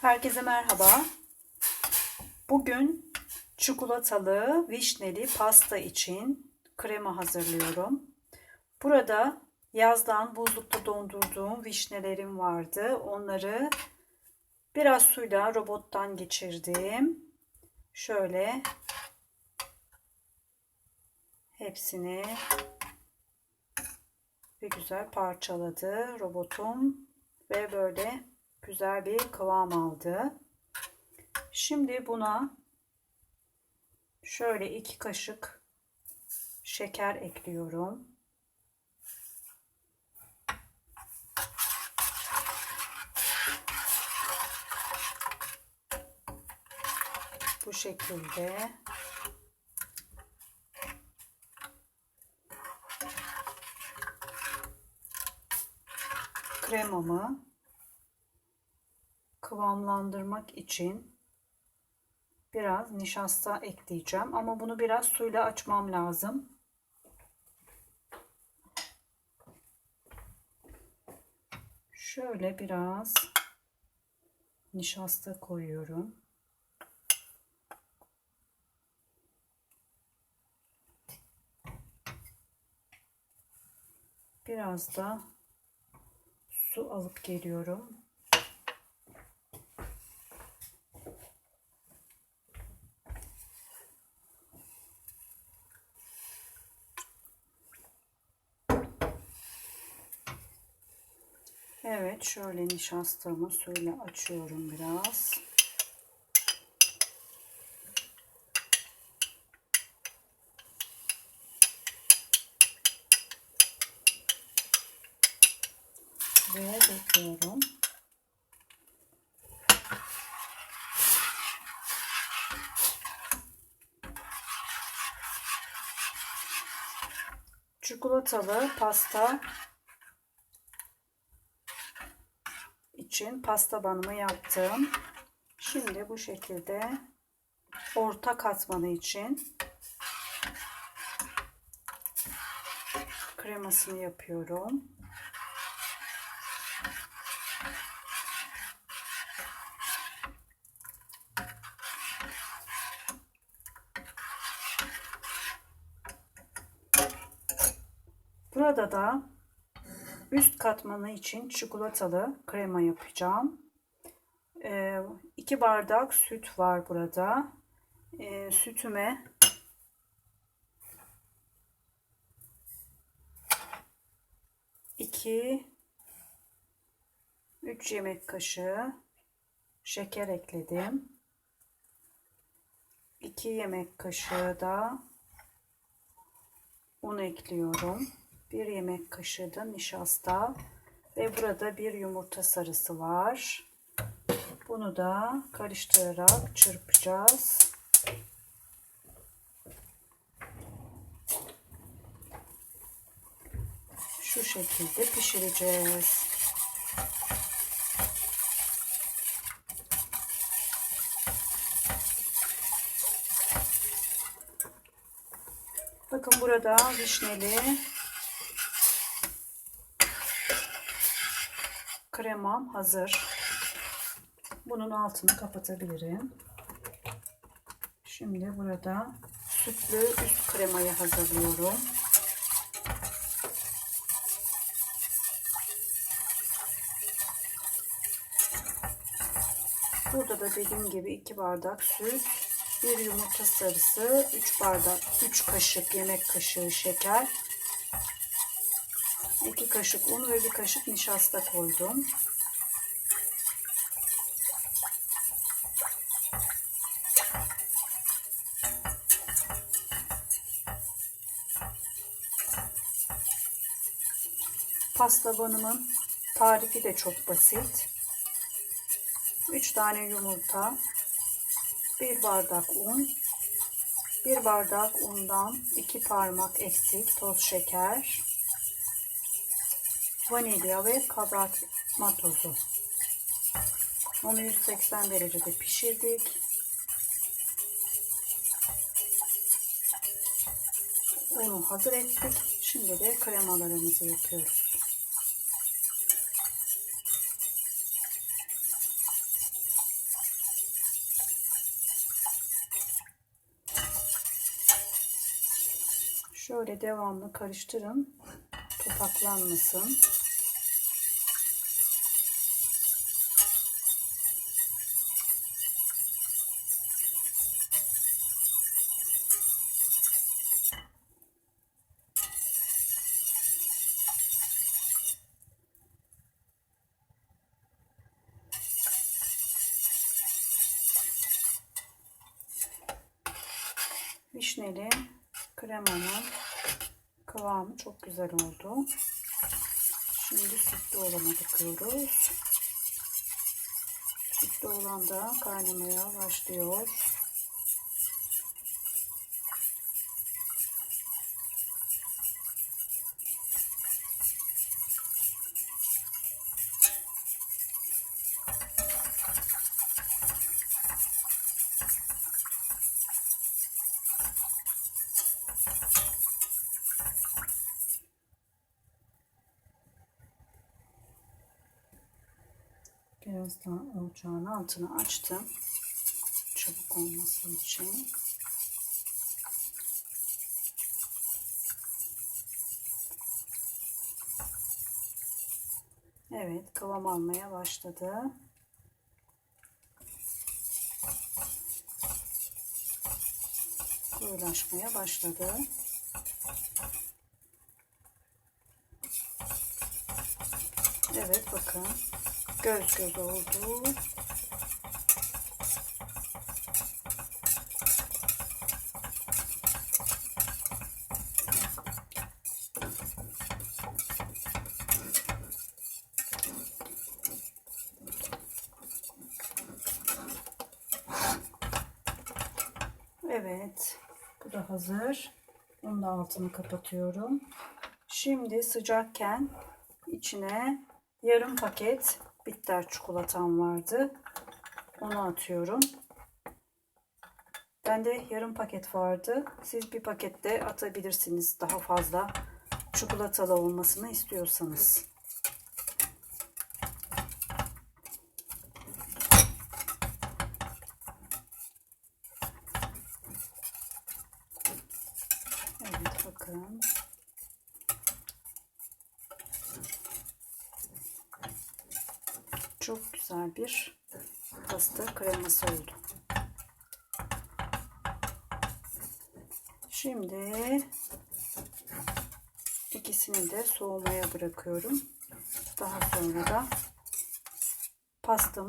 Herkese merhaba. Bugün çikolatalı vişneli pasta için krema hazırlıyorum. Burada yazdan buzlukta dondurduğum vişnelerim vardı. Onları biraz suyla robottan geçirdim. Şöyle hepsini bir güzel parçaladı robotum ve böyle güzel bir kıvam aldı. Şimdi buna şöyle iki kaşık şeker ekliyorum. Bu şekilde kremamı kıvamlandırmak için biraz nişasta ekleyeceğim. Ama bunu biraz suyla açmam lazım. Şöyle biraz nişasta koyuyorum. Biraz da su alıp geliyorum. Evet şöyle nişastamı suyla açıyorum biraz. Ve bekliyorum. Çikolatalı pasta için pasta banımı yaptım. Şimdi bu şekilde orta katmanı için kremasını yapıyorum. Burada da üst katmanı için çikolatalı krema yapacağım. 2 ee, bardak süt var burada. Ee, sütüme iki üç yemek kaşığı şeker ekledim. 2 yemek kaşığı da un ekliyorum. 1 yemek kaşığı da nişasta ve burada bir yumurta sarısı var. Bunu da karıştırarak çırpacağız. Şu şekilde pişireceğiz. Bakın burada vişneli kremam hazır. Bunun altını kapatabilirim. Şimdi burada sütlü üst kremayı hazırlıyorum. Burada da dediğim gibi 2 bardak süt, 1 yumurta sarısı, 3 bardak 3 kaşık yemek kaşığı şeker, 2 kaşık un ve 1 kaşık nişasta koydum. Pasta banımın tarifi de çok basit. 3 tane yumurta, 1 bardak un, 1 bardak undan 2 parmak eksik toz şeker, vanilya ve kabartma tozu. Onu 180 derecede pişirdik. Unu hazır ettik. Şimdi de kremalarımızı yapıyoruz. Şöyle devamlı karıştırın. Topaklanmasın. Vişneli kremanın kıvamı çok güzel oldu. Şimdi sütlü olana bakıyoruz. Sütlü olan da kaynamaya başlıyor. Birazdan ocağın altını açtım. Çabuk olması için. Evet, kıvam almaya başladı. Koyulaşmaya başladı. Evet bakın göz göz oldu. Evet bu da hazır. Onun da altını kapatıyorum. Şimdi sıcakken içine yarım paket bitter çikolatam vardı. Onu atıyorum. Bende yarım paket vardı. Siz bir pakette atabilirsiniz daha fazla çikolatalı olmasını istiyorsanız. Evet bakın. Çok güzel bir pasta kreması oldu. Şimdi ikisini de soğumaya bırakıyorum. Daha sonra da pastamı